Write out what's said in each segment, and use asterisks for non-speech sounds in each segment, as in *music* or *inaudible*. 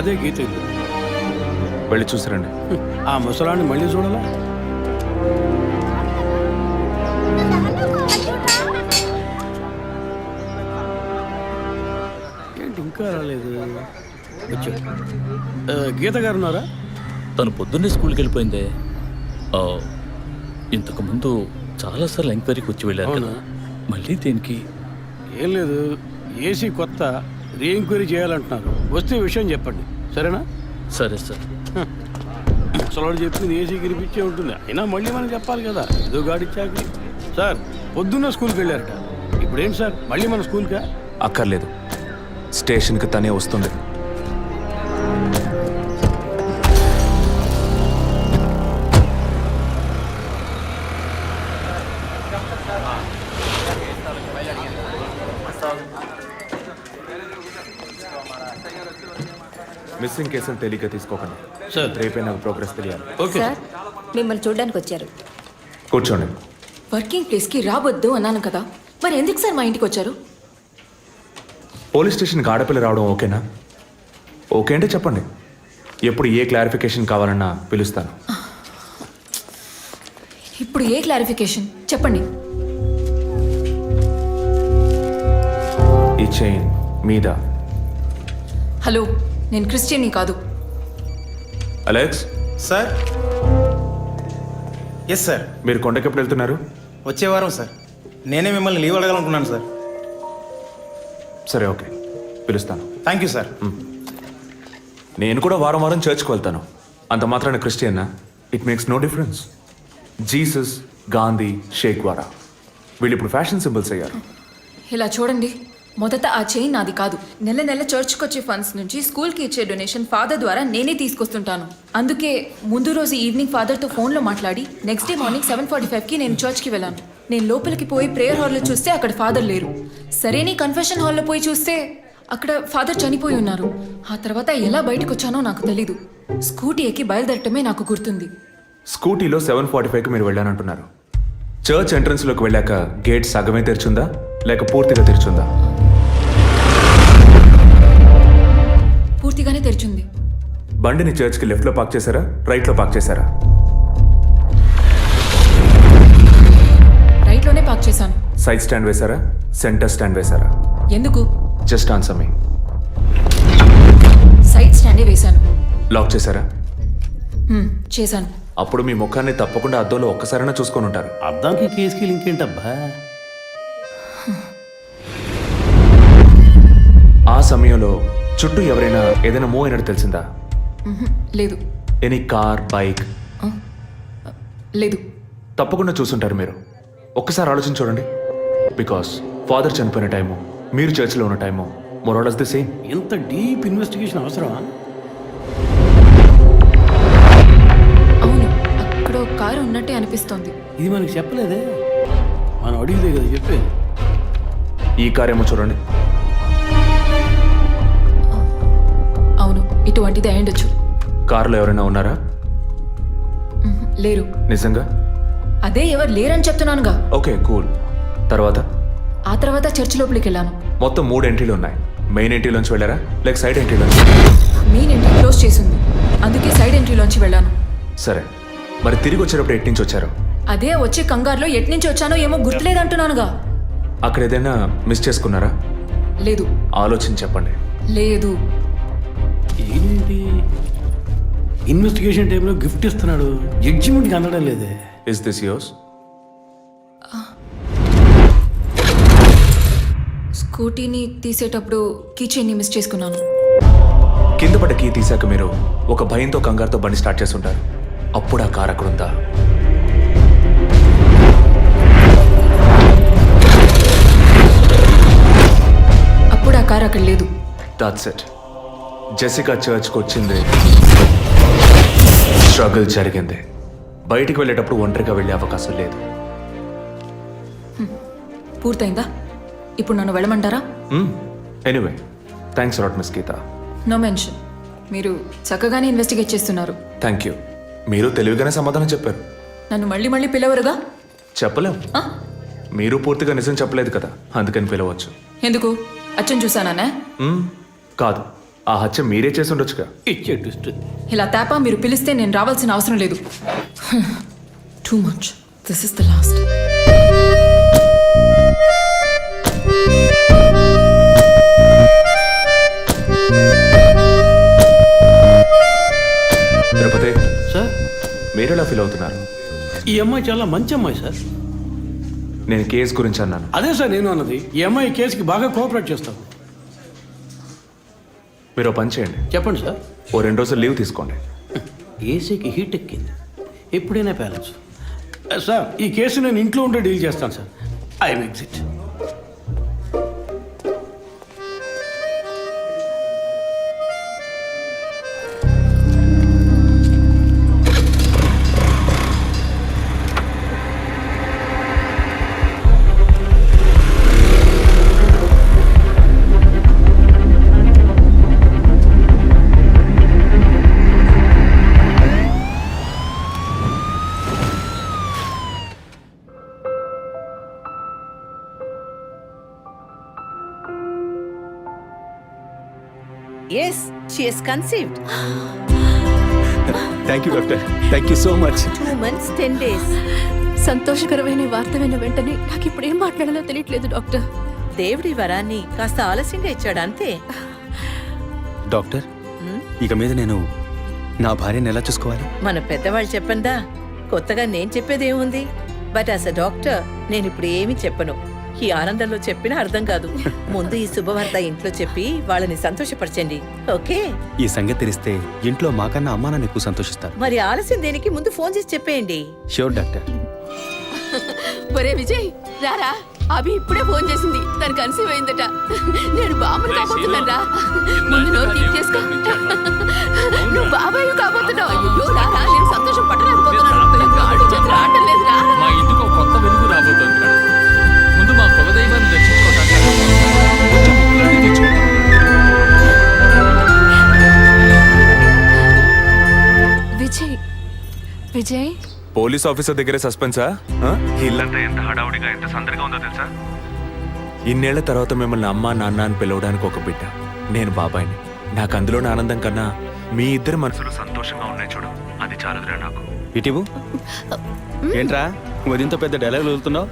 అదే గీత ఇల్లు వెళ్ళి చూసిరండి. ఆ ముసలాన్ని మళ్ళీ చూడాలా? ఏంటి ఇంకా రాలేదు? వచ్చా. గీత గారు ఉన్నారా? తను పొద్దున్నే స్కూల్కి వెళ్ళిపోయిందే. ఆ, ఇంతకు ముందు చాలాసార్లు ఎంక్వైరీకి వచ్చి వెళ్ళారు కదా. మళ్ళీ దేనికి? ఏం లేదు. ఏసీ కొత్త. రీ ఎంక్వైరీ చేయాలంటున్నారు. వస్తే విషయం చెప్పండి. సరేనా? సరే సార్. ముసలాడు చెప్పింది ఏసీ గిరిపించే ఉంటుంది. అయినా మళ్ళీ మనం చెప్పాలి కదా. ఏదో గాడిచ్చాకి సార్ పొద్దున్న స్కూల్కి వెళ్ళారట. ఇప్పుడు ఏంటి సార్? మళ్ళీ మన స్కూల్కా? అక్కర్లేదు. స్టేషన్కి తనే వస్తుంది. మిస్సింగ్ కేసులు తేలిగ్గా తీసుకోకండి. సార్ రేపే నాకు ప్రోగ్రెస్ తెలియాలి. ఓకే సార్ మిమ్మల్ని చూడడానికి వచ్చారు. కూర్చోండి. వర్కింగ్ ప్లేస్కి రావద్దు అన్నాను కదా. మరి ఎందుకు సార్ మా ఇంటికి వచ్చారు? పోలీస్ స్టేషన్కి ఆడపిల్ల రావడం ఓకేనా? ఓకే అంటే చెప్పండి. ఎప్పుడు ఏ క్లారిఫికేషన్ కావాలన్నా పిలుస్తాను. ఇప్పుడు ఏ క్లారిఫికేషన్ చెప్పండి. ఈ చైన్ మీద? హలో నేను క్రిస్టియన్ని కాదు. అలెక్స్? సార్? ఎస్ సార్ మీరు కొండకెప్పుడు వెళ్తున్నారు? వచ్చే వారం సార్. నేనే మిమ్మల్ని లీవ్ అడగాలనుకున్నాను సార్. సరే ఓకే. పిలుస్తాను. థ్యాంక్ యూ సార్ నేను కూడా వారం వారం చర్చ్కి వెళ్తాను. అంత మాత్రాన క్రిస్టియన్నా? It makes no difference Jesus Gandhi Sheikh వారా. వీళ్ళు ఇప్పుడు ఫ్యాషన్ సింబల్స్ అయ్యారు. ఇలా చూడండి. మొదట ఆ చైన్ నాది కాదు. నెల నెల చర్చ్కి వచ్చే ఫండ్స్ నుంచి స్కూల్కి ఇచ్చే డొనేషన్ ఫాదర్ ద్వారా నేనే తీసుకొస్తుంటాను. అందుకే ముందు రోజు ఈవినింగ్ ఫాదర్తో ఫోన్లో మాట్లాడి next day morning seven forty ఫైవ్కి నేను చర్చ్కి వెళ్ళాను. నేను లోపలికి పోయి ప్రేయర్ హాల్లో చూస్తే అక్కడ ఫాదర్ లేరు. సరే నీ కన్ఫెషన్ హాల్లో పోయి చూస్తే అక్కడ ఫాదర్ చనిపోయి ఉన్నారు. ఆ తర్వాత ఎలా బయటకు వచ్చానో నాకు తెలీదు. స్కూటీ ఎక్కి బయలుదేరటమే నాకు గుర్తుంది. స్కూటీలో సెవెన్ ఫార్టీ ఫైవ్కి మీరు వెళ్ళానంటున్నారు. చర్చ్ ఎంట్రన్స్లోకి వెళ్ళాక గేట్ సగమే తెరిచుందా? లేక పూర్తిగా తెరిచుందా? బండిని చర్చ్కి లెఫ్ట్లో పార్క్ చేశారా? రైట్లో పార్క్ చేశారా? రైట్లోనే పార్క్ చేశాను. సైడ్ స్టాండ్ వేశారా? సెంటర్ స్టాండ్ వేశారా? ఎందుకు? Just answer me. సైడ్ స్టాండే వేశాను. లాక్ చేశారా? హ్మ్, చేశాను. అప్పుడు మీ ముఖాన్ని తప్పకుండా అద్దంలో ఒక్కసారైనా చూసుకొని ఉంటారు. అద్దానికి కేసుకి లింక్ ఏంటబ్బా? ఆ సమయంలో చుట్టూ ఎవరైనా ఏదైనా మూవ్ అయినట్టు తెలిసిందా? లేదు. ఎనీ కార్ బైక్ లేదు. తప్పకుండా చూసుంటారు మీరు. ఒక్కసారి ఆలోచన చూడండి. బికాస్ ఫాదర్ చనిపోయిన టైము మీరు చర్చిలో ఉన్న time more or less the same ఇంత డీప్ ఇన్వెస్టిగేషన్ అవసరమా? అవును అక్కడ ఒక కారు ఉన్నట్టే అనిపిస్తోంది. ఇది మనకి చెప్పలేదే. మనం అడిగితే కదా చెప్పేది. ఈ కార్ ఏమో చూడండి. అవును ఇటువంటిది అయ్యుండొచ్చు. కారులో ఎవరైనా ఉన్నారా? లేరు. నిజంగా? అదే ఎవరు లేరని చెప్తున్నానుగా. Okay cool. తర్వాత? ఆ తర్వాత చర్చ్ లోపలికి వెళ్ళాను. మొత్తం మూడు ఎంట్రీలు ఉన్నాయి. మెయిన్ ఎంట్రీలోంచి వెళ్ళారా? లేక సైడ్ ఎంట్రీలోంచి? మెయిన్ ఎంట్రీ క్లోజ్ చేసింది. అందుకే సైడ్ ఎంట్రీలోంచి వెళ్ళాను. సరే. మరి తిరిగి వచ్చేటప్పుడు ఎటు నుంచి వచ్చారు? అదే వచ్చే కంగారులో ఎట్నుంచి వచ్చానో ఏమో గుర్తులేదంటున్నానుగా. అక్కడ ఏదైనా మిస్ చేసుకున్నారా? లేదు. ఆలోచించి చెప్పండి. లేదు. ఏంటి? ఇన్వెస్టిగేషన్ టైంలో గిఫ్ట్ ఇస్తున్నాడు. జడ్జిమెంట్కి అందడం లేదే. ఇస్ దిస్ యోర్స్ స్కూటీని తీసేటప్పుడు కీచైన్ని మిస్ చేసుకున్నాను. కింద పడ్డ కీ తీసాక మీరు ఒక భయంతో కంగారుతో బండి స్టార్ట్ చేస్తుంటారు. అప్పుడు ఆ కార్ అక్కడ ఉందా? అప్పుడు ఆ కారు అక్కడ లేదు. దాట్స్ ఇట్ జెసికా చర్చ్కి వచ్చింది. స్ట్రగుల్ జరిగింది. బయటికి వెళ్ళేటప్పుడు ఒంటరిగా వెళ్ళే అవకాశం లేదు. పూర్తయిందా? ఇప్పుడు నన్ను వెళ్ళమంటారా? ఎనీవే థ్యాంక్స్ రాట్ మిస్ గీత నో మెన్షన్ మీరు చక్కగానే ఇన్వెస్టిగేట్ చేస్తున్నారు. థ్యాంక్ యూ మీరు తెలివిగానే సమాధానం చెప్పారు. నన్ను మళ్ళీ మళ్ళీ పిలవరుగా? చెప్పలేం? మీరు పూర్తిగా నిజం చెప్పలేదు కదా. అందుకని పిలవచ్చు. ఎందుకు? అచ్చం చూసానా కాదు. ఆ హత్య మీరే చేసి ఉండొచ్చుగా ఇచ్చే ట్విస్ట్ ఇలా తేపా మీరు పిలిస్తే నేను రావాల్సిన అవసరం లేదు. Too much this is the last Tirupati sir? మీరు ఎలా ఫీల్ అవుతున్నారు? ఈ అమ్మాయి చాలా మంచి అమ్మాయి సార్. నేను కేసు గురించి అన్నాను. అదే సార్ నేను అన్నది. ఈ అమ్మాయి కేసుకి బాగా కోఆపరేట్ చేస్తాం. మీరు పని చేయండి. చెప్పండి సార్. ఓ రెండు రోజులు లీవ్ తీసుకోండి. ఏసీకి హీట్ ఎక్కింది. ఎప్పుడైనా ప్యాలెన్స్. సార్ ఈ కేసు నేను ఇంట్లో ఉంటే డీల్ చేస్తాను sir. I'm exit. Yes, she is conceived. Thank you doctor thank you so much Two months, ten days. సంతోషకరమైన వార్త విన్న వెంటనే నాకు ఇప్పుడు ఏం మాట్లాడాలో తెలియట్లేదు డాక్టర్. దేవుడి వరాన్ని కాస్త ఆలస్యంగా ఇచ్చాడు అంతే. డాక్టర్ ఇక మీద నేను నా భార్యను ఎలా చూసుకోవాలి? మన పెద్దవాళ్ళు చెప్పందా? కొత్తగా నేను చెప్పేదేముంది? బట్ యాజ్ అ డాక్టర్ నేను ఇప్పుడు ఏమీ చెప్పను. ఈ ఆనందంలో చెప్పినా అర్థం కాదు. ముందు ఈ శుభవార్త ఇంట్లో చెప్పి వాళ్ళని సంతోషపరచండి. ఓకే? ఈ సంగతి తెలిస్తే ఇంట్లో మాకన్నా అమ్మా నాన్న ఎక్కువ సంతోషిస్తారు. మరి ఆలస్యం దేనికి? ముందు ఫోన్ చేసి చెప్పేయండి. Sure doctor. ఒరే విజయ్ రారా? అభి ఇప్పుడే ఫోన్ చేసింది. తను కన్సీవ్ అయిందట. నేను బాబుని కాబోతున్నాను రా ముందు నోరు తీపి చేసుకో నువ్వు బాబాయ్ కాబోతున్నావు అయ్యో రారా? పోలీస్ ఆఫీసర్ దగ్గరే సస్పెన్సా? ఆ? ఇల్లంతా ఎంత హడావుడిగా ఎంత సందడిగా ఉందో తెలుసా? ఇన్నేళ్ళ తర్వాత మిమ్మల్ని అమ్మ నాన్న అని పిలవడానికి ఒక బిడ్డ. నేను బాబాయిని. నాకు అందులోని ఆనందం కన్నా మీ ఇద్దరి మనసులు సంతోషంగా ఉన్నాయి చూడు. అది చాలదురా నాకు. ఇటీవు? ఏంట్రా? ఉదయంతో పెద్ద డైలాగ్ వదులుతున్నావు?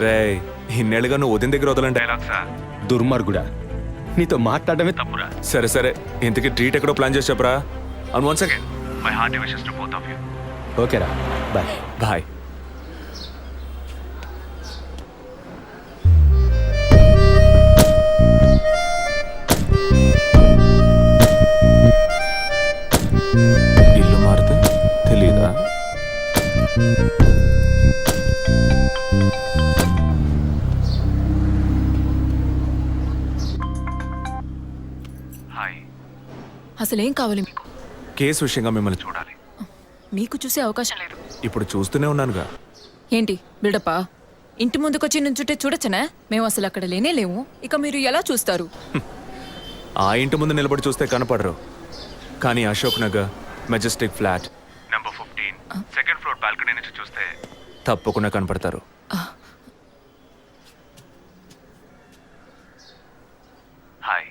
రే ఇన్నేళ్ళుగా నువ్వు ఉదయం దగ్గర వదలని డైలాగ్సా? దుర్మార్గుడా. నీతో మాట్లాడమే తప్పురా. సరే సరే. ఇంతకీ ట్రీట్ ఎక్కడో ప్లాన్ చేసి చెప్పరా? And once again my heart wishes to both of you ఓకేరా. బాయ్. బాయ్. ఇల్లు మారితే తెలీదా? హాయ్. అసలు ఏం కావాలి మీకు? కేసు విషయంగా మిమ్మల్ని చూడాలి. మీకు చూసే అవకాశం లేదు. ఇప్పుడు చూస్తూనే ఉన్నానుగా. ఏంటి బిల్డప్పా? ఇంటి ముందుకొచ్చి నుంచుంటే చూడొచ్చనా? మేము అసలు అక్కడ లేనే లేవు. ఇక మీరు ఎలా చూస్తారు? ఆ ఇంటి ముందు నిలబడి చూస్తే కనపడరు. కానీ Ashok Nagar majestic flat. Number fifteen second floor balcony నుంచి చూస్తే తప్పకుండా కనపడతారు. హాయ్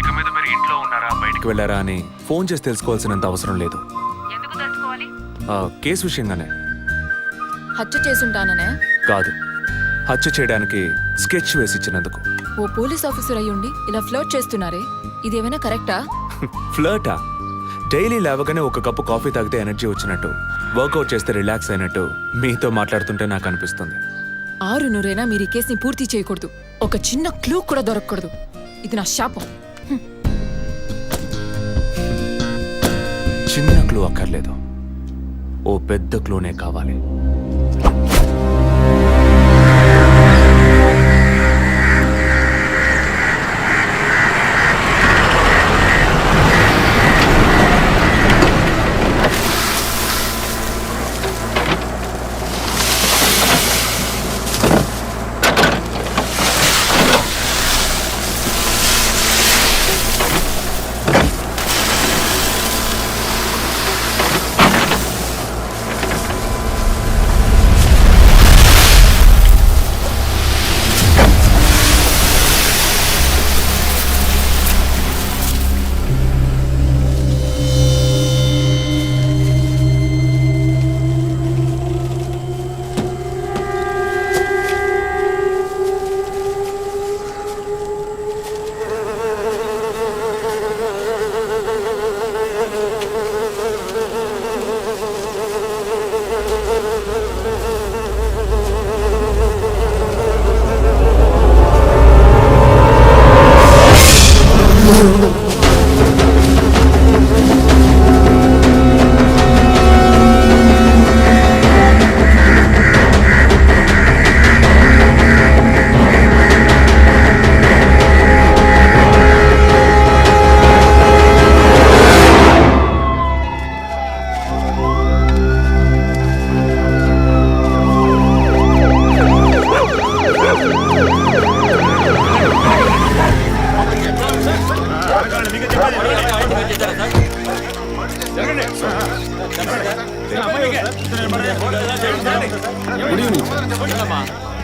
ఇక మీద మీరు ఇంట్లో ఉన్నారా బయటికి వెళ్ళారా అని ఫోన్ చేసి తెలుసుకోవాల్సినంత అవసరం లేదు. ఆ, కేసు విషయంగానే. హత్య చేసుంటాననే? కాదు. హత్య చేయడానికి స్కెచ్ వేసి ఇచ్చినందుకు ఓ పోలీస్ ఆఫీసర్ అయ్యుండి ఇలా ఫ్లర్ట్ చేస్తున్నారే? ఇదేమైనా కరెక్టా? *laughs* ఫ్లర్టా? డైలీ లేవగానే ఒక కప్పు కాఫీ తాగితే ఎనర్జీ వచ్చినట్టు వర్కౌట్ చేస్తే రిలాక్స్ అయినట్టు మీతో మాట్లాడుతుంటే నాకు అనిపిస్తుంది. ఆరు నూరైనా మీరు ఈ కేసుని పూర్తి చేయకూడదు. ఒక చిన్న క్లూ కూడా దొరకకూడదు. ఇది నా శాపం. చిన్న క్లూ అక్కర్లేదు. ఓ పెద్ద క్లూనే కావాలి.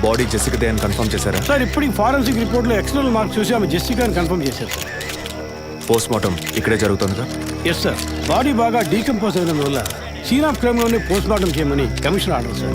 బాడీ జెసికదే అని కన్ఫర్మ్ చేశారా? సార్ ఇప్పుడు ఫారెన్సిక్ రిపోర్ట్లో ఎక్స్టర్నల్ మార్క్స్ చూసి ఆమె జెస్సికా అని కన్ఫర్మ్ చేశారు. సార్ పోస్ట్ మార్టం ఇక్కడే జరుగుతుందిగా? ఎస్ సార్ బాడీ బాగా డీకంపోజ్ అయినందువల్ల సీన్ ఆఫ్ క్రైమ్లోనే పోస్ట్ మార్టం చేయమని కమిషన్ ఆర్డర్ సార్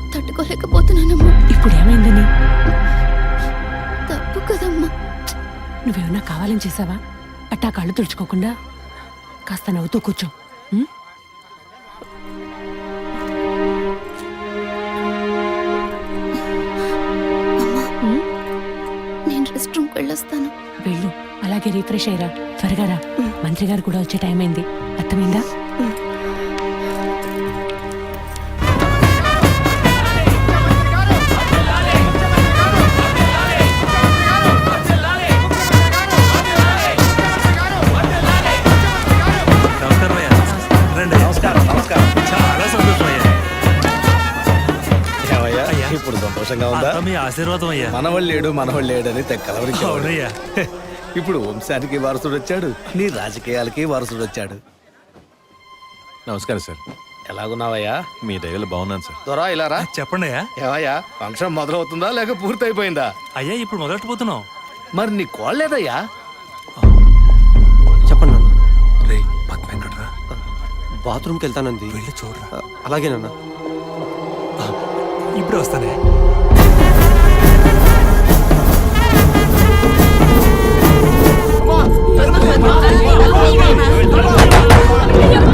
తట్టుకోలేకపోతున్నానమ్మా ఇప్పుడు ఏమైందని తప్పు కదమ్మా. నువ్వేమన్నా కావాలని చేసావా? అట్టా కళ్ళు తుడుచుకోకుండా కాస్త నవ్వుతూ కూర్చో. ఉం? నేను రెస్ట్ రూమ్కి వెళ్ళొస్తాను. వెళ్ళు. అలాగే రీఫ్రెష్ అయ్యరా త్వరగా రా. మంత్రి గారు కూడా వచ్చే టైం అయింది. అర్థమైందా? నమస్కారం సంతోషంగా ఉందా? మీ ఆశీర్వాదం అయ్యా. మనవళ్ళు లేడు మనవళ్ళు లేడని తెక్కలవరికి అవునయ్యా. ఇప్పుడు వంశానికి వారసుడు వచ్చాడు. నీ రాజకీయాలకి వారసుడు వచ్చాడు. నమస్కారం సార్. ఎలాగున్నావయ్యా? మీ దయలో బాగున్నాను సార్. దొరా ఇలా రా. చెప్పండి అయ్యా ఏవయ్యా ఫంక్షన్ మొదలవుతుందా లేక పూర్తయిపోయిందా? అయ్యా ఇప్పుడు మొదలెట్టబోతున్నాం. మరి నీ కోళ్ళేదయ్యా చెప్పండి నాన్న. రే పద్మ ఎక్కడ్రా బాత్రూమ్కి వెళ్తానంది. వెళ్ళి చూడరా. అలాగేనన్నా ఇప్పుడు వస్తానే. มันเหมือนตอนที่เรามีไงนะ